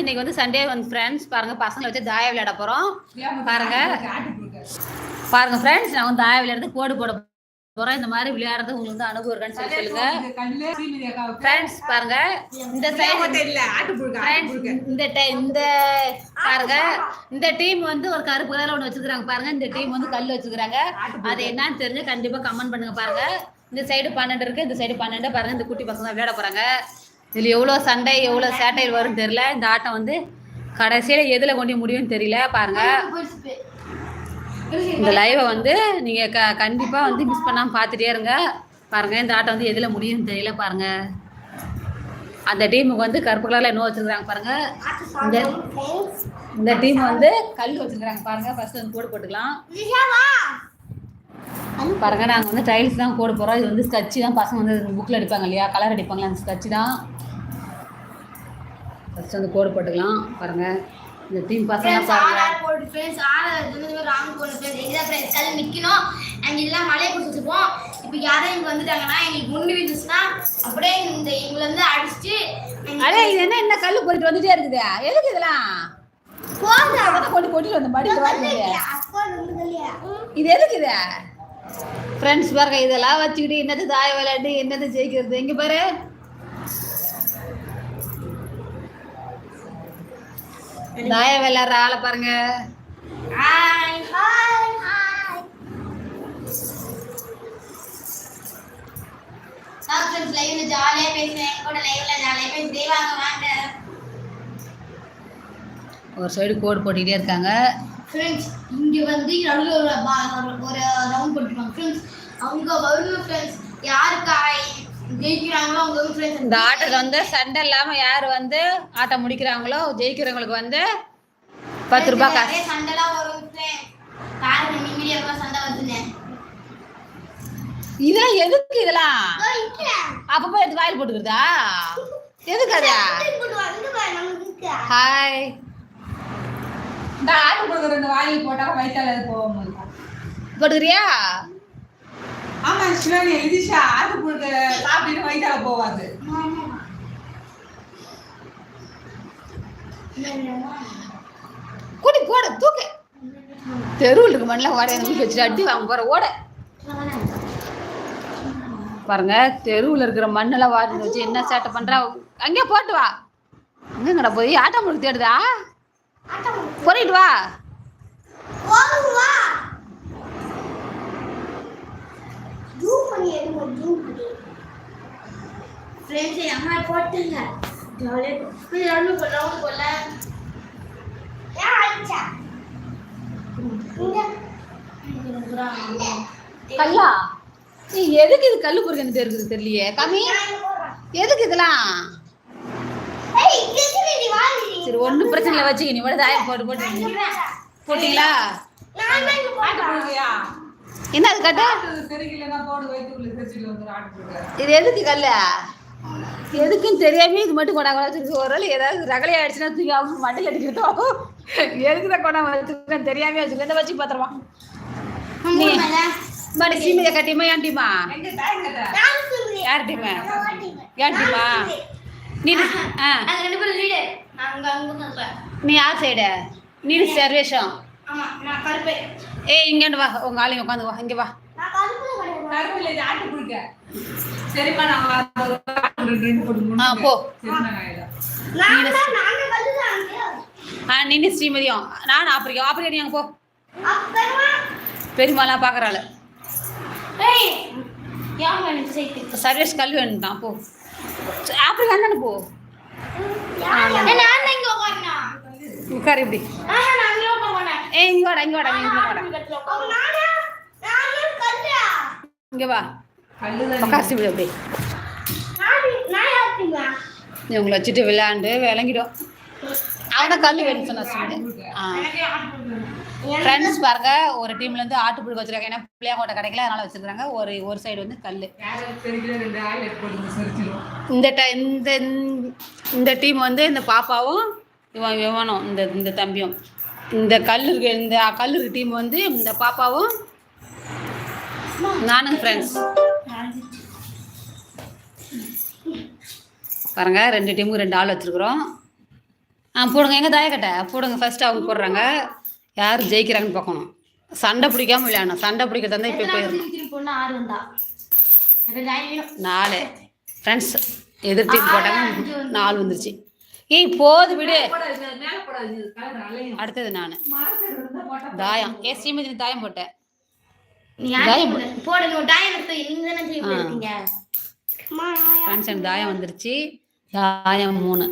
இன்னைக்கு வந்து சண்டே வந்து ஃப்ரெண்ட்ஸ் பாருங்க பசங்களை வச்சு தாய விளையாட போறோம். பாருங்க. பாருங்க ஃப்ரெண்ட்ஸ் நான் வந்து தாய விளையாடுறது கோடு போட போறோம் இந்த மாதிரி விளையாடுறது உங்களுக்கு வந்து அனுபவம் இருக்கான்னு சொல்லி சொல்லுங்க. ஃப்ரெண்ட்ஸ் பாருங்க. இந்த இந்த இந்த பாருங்க. இந்த டீம் வந்து ஒரு கருப்பு கலர்ல ஒன்று வச்சிருக்காங்க பாருங்க. இந்த டீம் வந்து கல் வச்சிருக்காங்க அது என்னன்னு தெரிஞ்சு கண்டிப்பா கமெண்ட் பண்ணுங்க பாருங்க. இந்த சைடு பன்னெண்டு இருக்கு இந்த சைடு பன்னெண்டு பாருங்க. இந்த குட்டி பசங்க விளையாட போறாங்க. இதில் எவ்வளோ சண்டை எவ்வளோ சேட்டை வரும்னு தெரியல. இந்த ஆட்டம் வந்து கடைசியில் எதில் கொண்டு முடியும்னு தெரியல. பாருங்க. இந்த லைவை வந்து நீங்கள் க கண்டிப்பாக வந்து மிஸ் பண்ணாமல் பார்த்துட்டே இருங்க. பாருங்கள் இந்த ஆட்டம் வந்து எதில் முடியும்னு தெரியல பாருங்கள் அந்த டீமுக்கு வந்து கருப்பு கலரில் என்ன வச்சிருக்காங்க பாருங்கள் இந்த இந்த டீம் வந்து கல் வச்சுருக்குறாங்க பாருங்கள் ஃபஸ்ட்டு வந்து கோடு போட்டுக்கலாம். பாருங்கள் நாங்கள் வந்து டைல்ஸ் தான் கோடு போகிறோம் இது வந்து ஸ்கட்சி தான். பசங்க வந்து புக்கில் அடிப்பாங்க இல்லையா? கலர் அடிப்பாங்களே அந்த ஸ்கட்சி தான். ஃபர்ஸ்ட் வந்து கோடு போட்டுக்கலாம். பாருங்க. இந்த டீம் பசங்க பாருங்க. இப்போ யாரும் இங்க வந்துட்டாங்கன்னா எங்களுக்கு முன்னு இருந்துச்சுன்னா அப்படியே இந்த எங்களை வந்து அடிச்சுட்டு அடே இது என்ன என்ன கல் போட்டு வந்துட்டே இருக்குது? எதுக்கு இதெல்லாம்? அதான் கொண்டு கொட்டிட்டு வந்து வாங்க இது எதுக்கு இது? ஃப்ரெண்ட்ஸ் பாருங்க இதெல்லாம் வச்சுக்கிட்டு என்னது தாய விளையாட்டு என்னது ஜெயிக்கிறது? இங்க பாரு. தாய விளையாடுற ஆளை பாருங்க. ஹாய் ஹாய் ஹாய் ஃப்ரெண்ட்ஸ் லைவ்ல ஜாலியா பேசுறேன். என் கூட லைவ்ல ஜாலியா பேசிட்டே வாங்க வாங்க. ஒரு சைடு கோடு போட்டுக்கிட்டே இருக்காங்க. ஃப்ரெண்ட்ஸ் இங்க வந்து நடுவில் ஒரு ஒரு ரவுண்ட் போட்டுருக்காங்க. ஃப்ரெண்ட்ஸ் அவங்க வருங்க ஃப்ரெண்ட்ஸ் யாருக்கு? இந்த ஆட்டத்தில் வந்து சண்டை இல்லாம யார் வந்து ஆட்டம் முடிக்கிறாங்களோ ஜெயிக்கிறவங்களுக்கு வந்து பத்து ரூபாய் காசு. இதெல்லாம் எதுக்கு இதெல்லாம்? அப்பப்போ எடுத்து வாயில் போட்டுக்கிறதா? எதுக்கு அது? ஹாய் இந்த ஆட்டு கொடுக்குற இந்த வாயில் போட்டா வயிற்றால அது போகும் போட்டுக்கிறியா? ஆமா சிவனி எதிஷா ஆட்டு கொடுக்க சாப்பிட்டு வயிற்றால போவாது. கூட்டி போடு தூக்கு. தெருவில் இருக்க மண்ணில் ஓட எனக்கு வச்சுட்டு அடி வாங்க போற ஓட. பாருங்க தெருவில் இருக்கிற மண்ணெல்லாம் வாடி வச்சு என்ன சேட்டை பண்றா? அங்கே போட்டு வா. அங்கங்கடா போய் ஆட்டம் முடிக்க தேடுதா? போயிட்டு வா. ஃப்ரெண்ட்ஸ் என் அம்மா போட்டுங்க ஜாலியாக ரவுண்டு போல ரவுண்டு போல கல்லா நீ எதுக்கு இது கல்லு பொறுக்கு இருக்குது தெரியலையே கம்மி எதுக்கு இதெல்லாம்? சரி ஒன்றும் பிரச்சனை இல்லை வச்சுக்க நீ மட்டும் தாயம் போட்டு போட்டு போட்டீங்களா? என்ன அது கட்ட? போடு இது எதுக்கு கல்லு? எதுக்குன்னு தெரியாம இது மட்டும் கொண்டா வச்சிருக்கு ஒரு ஏதாவது ரகலை ஆயிடுச்சுன்னா தூக்கி அவங்க மண்டையில் அடிக்கிறதோ? எதுக்கு தான் கொண்டா வச்சிருக்கேன் தெரியாம வச்சிருக்கேன் இந்த வச்சு பத்திரமா. நீ மடி சீமையை கட்டியுமா ஏன் டீமா எங்க டைம் கட்ட யார் டீமா ஏன் டீமா நீ ஆ. நீ யார் சைடு நீ சர்வேஷம். ஆமா நான் கருப்பை. ஏய் இங்கேண்டு வா. உங்க ஆளுங்க உட்காந்து வா. இங்கே வா. நான் கருப்பு ஆட்டு ரெண்டு ஆ போ. நான் தான் நான் கருதுதான் ஆ நீ ஸ்ரீமதியம். நான் ஆப்பிரிக்கா. ஆப்பிரிக்கா நீ அங்கே போ. எனக்கு சேர்த்து சர்வீஸ் கல்வி வேணும் தான். போ. ஆப்பிரிக்கா தானே போ. உட்காரு இப்படி. நான் இங்க வாடா இங்கே வாடா இங்கே வாடா. இங்கே வா. உட்காசி விடு அப்படி நான் நான் யாருக்குங்க நீ உங்களை வச்சுட்டு விளையாண்டு விளங்கிடும் அவன் கல் வேணும்னு சொன்னா ஃப்ரெண்ட்ஸ் பாருங்க ஒரு டீம்ல இருந்து ஆட்டு புழுக்க வச்சிருக்காங்க. ஏன்னா பிள்ளையாங்கோட்டை கிடைக்கல அதனால வச்சிருக்காங்க ஒரு ஒரு சைடு வந்து கல் இந்த இந்த இந்த டீம் வந்து இந்த பாப்பாவும் இவன் இவனும் இந்த இந்த தம்பியும். இந்த கல் இருக்க இந்த கல் இருக்க டீம் வந்து இந்த பாப்பாவும் நானும் ஃப்ரெண்ட்ஸ் பாருங்க ரெண்டு டீமுக்கு ரெண்டு ஆள் வச்சிருக்கிறோம். ஆ போடுங்க எங்க தாயக்கட்டை போடுங்க ஃபர்ஸ்ட் அவங்க போடுறாங்க. யார் ஜெயிக்கிறாங்கன்னு பார்க்கணும். சண்டை பிடிக்காம விளையாடணும். சண்டை பிடிக்கிறதா இருந்தால் இப்போ போயிடணும். நாலு. ஃப்ரெண்ட்ஸ் எதிர் டீம் போட்டாங்க நாலு வந்துருச்சு. ஏய் போது விடு. அடுத்தது நான். மார்க்கர் இருந்தா போட்டா தாயம். ஏ ஸ்ரீமதி தாயம் போட்டேன் தாயம் வந்துருச்சு. தாயம் மூணு.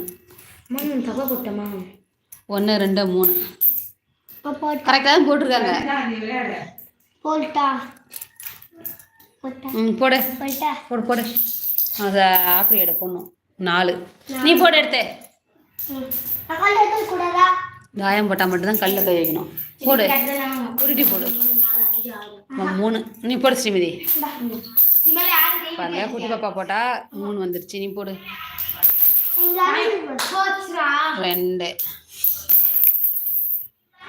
மண் தப்பா போட்டமா ஒன்று ரெண்டு மூணு. போட்டா. கரெக்டாக தான் போட்டிருக்காங்க. போட்டா போட்டா. ம் போடு. போட்டா. போடு போடு. அதை ஆப்பிரியோட பொண்ணு நாலு. நீ போடு எடுத்து. தாயம் போட்டால் மட்டும்தான் கல்லில் கை வைக்கணும். போடு. உருட்டி போடு. மூணு நீ போடு ஸ்ரீமதி. பாருங்க குட்டி பாப்பா போட்டா மூணு வந்துருச்சு. நீ போடு. ரெண்டு.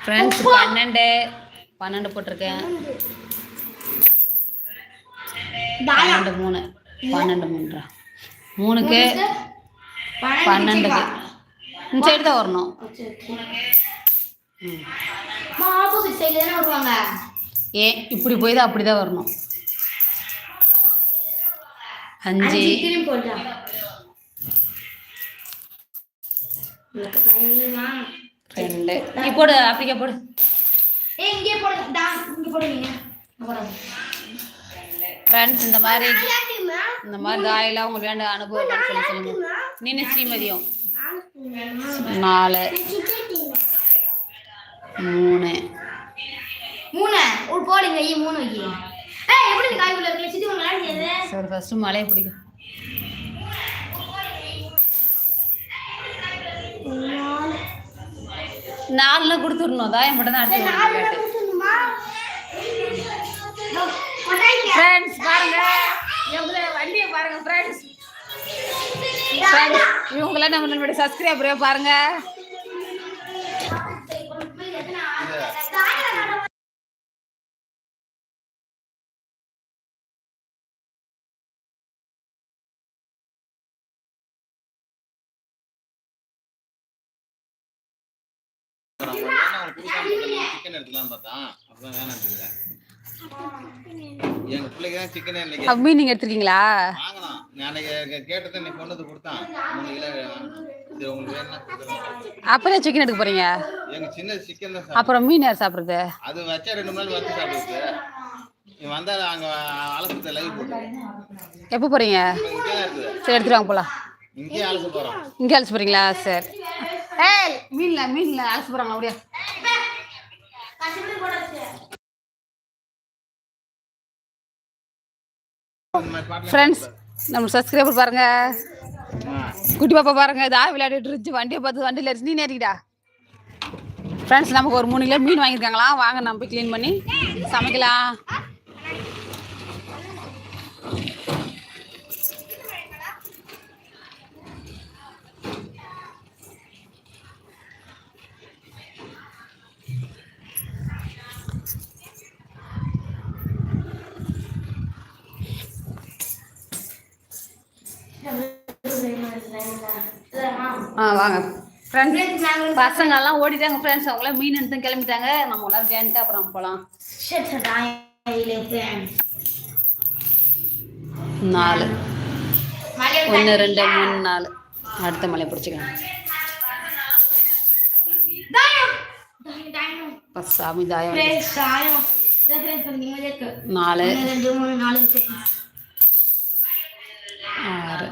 ஃப்ரெண்ட்ஸ் பன்னெண்டு. பன்னெண்டு போட்டிருக்கேன். பன்னெண்டு. மூணு. பன்னெண்டு மூன்றா. மூணுக்கு பன்னெண்டுக்கு இந்த சைடு தான் வரணும். ம். ஆப்போசிட் சைடுல தானே வருவாங்க? ஏன் இப்படி போய் தான் அப்படி தான் வரணும் அஞ்சு ரெண்டு. நீ போடு அப்படிக்கா போடு. இங்கே இங்கே ஃப்ரெண்ட்ஸ் இந்த மாதிரி இந்த மாதிரி தாயெல்லாம் உங்க வேண்ட அனுபவம் சொல்லி சொல்லுங்க. நீனு ஸ்ரீமதியும். நாலு. மூணு. மூணு. ஒரு போடுங்க ஐயே மூணு ஐயே. ஏய் எப்படி காய்க்குள்ள இருக்கு சித்தி உங்க விளையாடுறது சரி ஃபர்ஸ்ட் மலையை பிடிக்கும். நாலுலாம் கொடுத்துடணும். தாயம் மட்டும் தான் அடுத்து இவங்களாம் நம்ம நம்மளுடைய சப்ஸ்கிரைபரே பாருங்க. சிக்கன் எடுத்துலாம் பார்த்தான் அப்புறம் வேணாம் எங்க பிள்ளைக்கு தான் சிக்கனே இன்னைக்கு மீன் நீங்க எடுத்துருக்கீங்களா? வாங்கலாம் நாளைக்கு கேட்டதை நீ கொண்டு வந்து கொடுத்தான். மூணு கிலோ சரி உங்களுக்கு வேணும்னா கொடுக்குறேன். அப்புறம் சிக்கன் எடுக்க போறீங்க? எங்க சின்ன சிக்கன் தான் சாப்பிடும் அப்புறம் மீன் யார் சாப்பிடுறது? அது வச்சா ரெண்டு நாள் வச்சு சாப்பிடுது நீ வந்தா அங்க அலசத்தை லைவ் போட்டு எப்போ போறீங்க? இப்ப இங்கே தான் இருக்குது. சரி எடுத்துட்டு வாங்க போலாம். இங்கேயே அலச போறோம். இங்கே அழைச்சி போறீங்களா? சரி. ஏய் மீன்ல மீன்ல அழைச்சி போறாங்களா அப்படியே. ஃப்ரெண்ட்ஸ் நம்ம சப்ஸ்கிரைபர் பாருங்க. குட்டி பாப்பா பாருங்க. இதா விளையாடிட்டு இருந்துச்சு. வண்டியை பார்த்து வண்டியில் இருந்து நீ நேரிக்கிடா. ஃப்ரெண்ட்ஸ் நமக்கு ஒரு மூணு கிலோ மீன் வாங்கியிருக்காங்களாம் வாங்க நம்ம போய் க்ளீன் பண்ணி சமைக்கலாம். ஆ வாங்க. ஃப்ரெண்ட்ஸ் பசங்கெல்லாம் ஓடிட்டாங்க ஃப்ரெண்ட்ஸ் அவங்களாம் மீன் எடுத்து கிளம்பிட்டாங்க. நம்ம எல்லாரும் வேன்ட்டு அப்புறம் போகலாம் நாலு. ஒன்று ரெண்டு மூணு நாலு. அடுத்த மலை பிடிச்சிக்கலாம். சாமி தாயம். நாலு. ஆறு.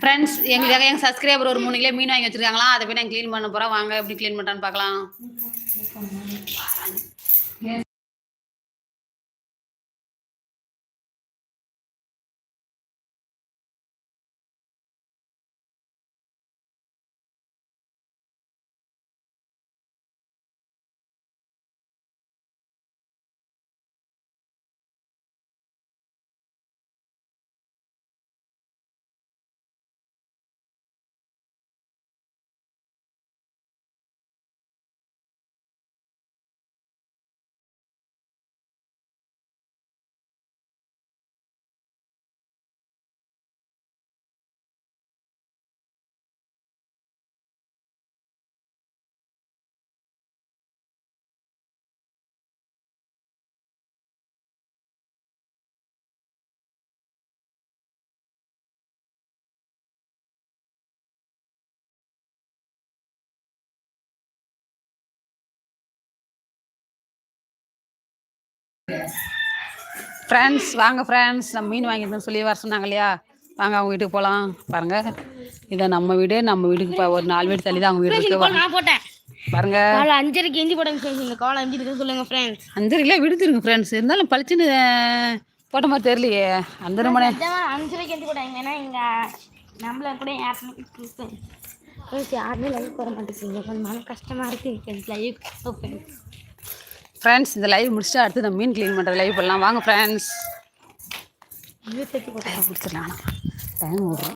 ஃப்ரெண்ட்ஸ் எங்களுக்காக எங்கள் சப்ஸ்கிரைபர் ஒரு மூணு கிலோ மீன் வாங்கி வச்சிருக்காங்களா? அதை போய் நாங்கள் க்ளீன் பண்ண போகிறோம் வாங்க எப்படி க்ளீன் பண்ணுறான்னு பார்க்கலாம். ஃப்ரெண்ட்ஸ் வாங்க ஃப்ரெண்ட்ஸ் நம்ம மீன் வாங்கியிருந்தோம் சொல்லி வர சொன்னாங்க இல்லையா வாங்க அவங்க வீட்டுக்கு போகலாம் பாருங்க. இதான் நம்ம வீடு நம்ம வீட்டுக்கு ஒரு நாலு வீடு தள்ளி தான் அவங்க வீடு இருக்கு பாருங்க. அஞ்சரைக்கு எஞ்சி இந்த காலை அஞ்சு இருக்கு சொல்லுங்க ஃப்ரெண்ட்ஸ் அஞ்சரைக்கிலே விடுத்துருங்க ஃப்ரெண்ட்ஸ் இருந்தாலும் பளிச்சுன்னு போட்ட மாதிரி தெரியலையே. அந்த மணி அஞ்சரைக்கு எஞ்சி போட்டாங்க ஏன்னா இங்க நம்மள கூட யாருமே யாருமே லைவ் போட மாட்டேங்கிறீங்க கொஞ்சம் மன கஷ்டமா இருக்கு. ஃப்ரெண்ட்ஸ் லைவ் ஃப்ரெண்ட்ஸ் இந்த லைவ் முடிச்சுட்டு அடுத்து நம்ம மீன் க்ளீன் பண்ணுற லைவ் பண்ணலாம். வாங்க ஃப்ரெண்ட்ஸ் முடிச்சிடலாம் டைம் விடுறோம்